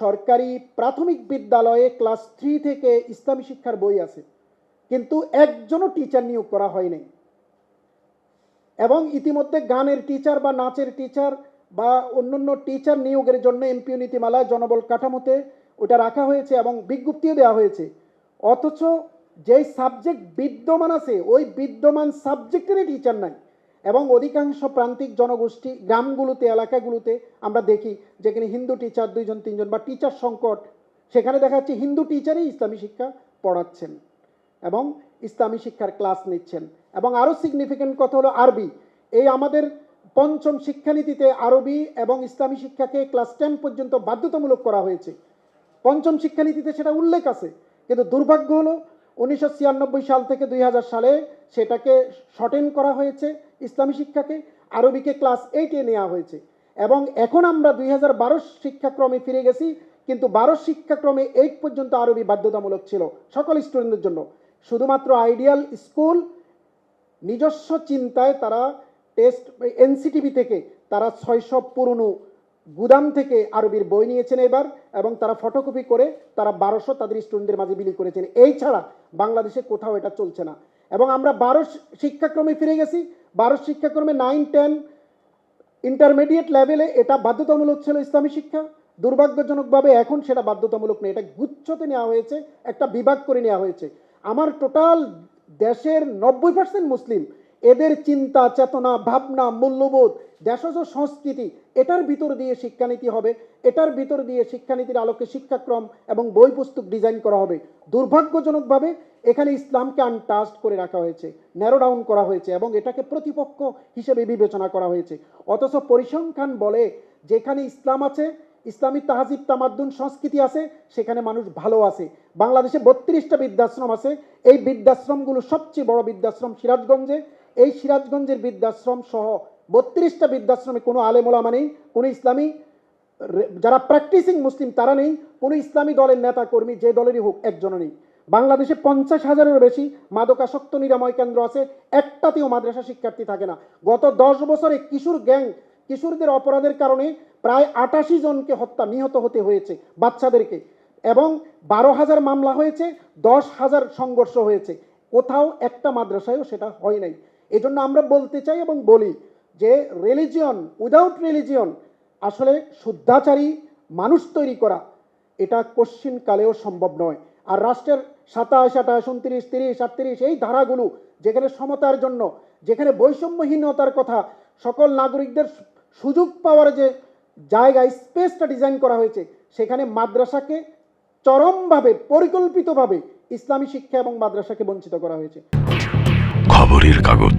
সরকারি প্রাথমিক বিদ্যালয়ে ক্লাস থ্রি থেকে ইসলামী শিক্ষার বই আছে, কিন্তু একজনও টিচার নিয়োগ করা হয়নি। এবং ইতিমধ্যে গানের টিচার বা নাচের টিচার বা অন্যান্য টিচার নিয়োগের জন্য এমপিও নীতিমালায় জনবল কাঠামোতে ওটা রাখা হয়েছে এবং বিজ্ঞপ্তিও দেওয়া হয়েছে। অথচ যেই সাবজেক্ট বিদ্যমান আছে, ওই বিদ্যমান সাবজেক্টেরই টিচার নাই। এবং অধিকাংশ প্রান্তিক জনগোষ্ঠী গ্রামগুলোতে, এলাকাগুলোতে আমরা দেখি যেখানে হিন্দু টিচার দুইজন, তিনজন বা টিচার সংকট, সেখানে দেখা যাচ্ছে হিন্দু টিচারই ইসলামী শিক্ষা পড়াচ্ছেন এবং ইসলামী শিক্ষার ক্লাস নিচ্ছেন। এবং আরও সিগনিফিক্যান্ট কথা হলো আরবি। এই আমাদের পঞ্চম শিক্ষানীতিতে আরবি এবং ইসলামী শিক্ষাকে ক্লাস টেন পর্যন্ত বাধ্যতামূলক করা হয়েছে। পঞ্চম শিক্ষানীতিতে সেটা উল্লেখ আছে, কিন্তু দুর্ভাগ্য হলো উনিশশো ছিয়ানব্বই সাল থেকে দুই হাজার সালে সেটাকে শর্টেন করা হয়েছে ইসলামী শিক্ষাকে, আরবিকে ক্লাস এইটে নেওয়া হয়েছে। এবং এখন আমরা দুই হাজার বারো শিক্ষাক্রমে ফিরে গেছি, কিন্তু বারো শিক্ষাক্রমে এইট পর্যন্ত আরবি বাধ্যতামূলক ছিল সকল স্টুডেন্টদের জন্য। শুধুমাত্র আইডিয়াল স্কুল নিজস্ব চিন্তায় তারা টেস্ট এনসিটিভি থেকে তারা ছয়শো পুরনো গুদাম থেকে আরবির বই নিয়েছেন এবার, এবং তারা ফটোকপি করে তারা বারোশো তাদের স্টুডেন্টদের মাঝে বিলি করেছেন। এই ছাড়া বাংলাদেশে কোথাও এটা চলছে না। এবং আমরা বারো শিক্ষাক্রমে ফিরে গেছি। বারো শিক্ষাক্রমে নাইন টেন ইন্টারমিডিয়েট লেভেলে এটা বাধ্যতামূলক ছিল ইসলামী শিক্ষা। দুর্ভাগ্যজনকভাবে এখন সেটা বাধ্যতামূলক নেই। এটা গুচ্ছতে নেওয়া হয়েছে, একটা বিভাগ করে নেওয়া হয়েছে। আমার টোটাল দেশের নব্বই পার্সেন্ট মুসলিম এদের চিন্তা, চেতনা, ভাবনা, মূল্যবোধ দেশজ সংস্কৃতি। এটার ভিতর দিয়ে শিক্ষানীতি হবে, এটার ভিতর দিয়ে শিক্ষানীতির আলোকে শিক্ষাক্রম এবং বই পুস্তক ডিজাইন করা হবে। দুর্ভাগ্যজনকভাবে এখানে ইসলামকে আনটাস্ট করে রাখা হয়েছে ন্যারো ডাউন করা হয়েছে এবং এটাকে প্রতিপক্ষ হিসেবে বিবেচনা করা হয়েছে। অথচ পরিসংখ্যান বলে যেখানে ইসলাম আছে, ইসলামী তাহাজিব তামাদ্দুন সংস্কৃতি আছে, সেখানে মানুষ ভালো আছে। বাংলাদেশে বত্রিশটা বৃদ্ধাশ্রম আছে, এই বৃদ্ধাশ্রমগুলো সবচেয়ে বড় বৃদ্ধাশ্রম সিরাজগঞ্জে। এই সিরাজগঞ্জের বৃদ্ধাশ্রম সহ বত্রিশটা বৃদ্ধাশ্রমে কোনো আলেমোলামা নেই, কোনো ইসলামী যারা প্র্যাকটিসিং মুসলিম তারা নেই, কোনো ইসলামী দলের নেতা কর্মী যে দলেরই হোক একজনও নেই। বাংলাদেশে পঞ্চাশ হাজারেরও বেশি মাদকাসক্ত নিরাময় কেন্দ্র আছে, একটাতেও মাদ্রাসা শিক্ষার্থী থাকে না। গত দশ বছরে কিশোর গ্যাং, কিশোরদের অপরাধের কারণে প্রায় আটাশি জনকে হত্যা নিহত হতে হয়েছে বাচ্চাদেরকে, এবং বারো হাজার মামলা হয়েছে, দশ হাজার সংঘর্ষ হয়েছে। কোথাও একটা মাদ্রাসায়ও সেটা হয় নাই। এজন্য আমরা বলতে চাই এবং বলি যে রিলিজিয়ন উইদাউট রিলিজিয়ন আসলে শুদ্ধাচারী মানুষ তৈরি করা, এটা কোশ্চিন কালেও সম্ভব নয়। আর রাষ্ট্রের সাতাশ, আঠাশ, উনত্রিশ, তিরিশ আটত্রিশ এই ধারাগুলো, যেখানে সমতার জন্য, যেখানে বৈষম্যহীনতার কথা, সকল নাগরিকদের সুযোগ পাওয়ার যে জায়গায় স্পেসটা ডিজাইন করা হয়েছে, সেখানে মাদ্রাসাকে চরমভাবে, পরিকল্পিতভাবে ইসলামী শিক্ষা এবং মাদ্রাসাকে বঞ্চিত করা হয়েছে। খবরের কাগজ।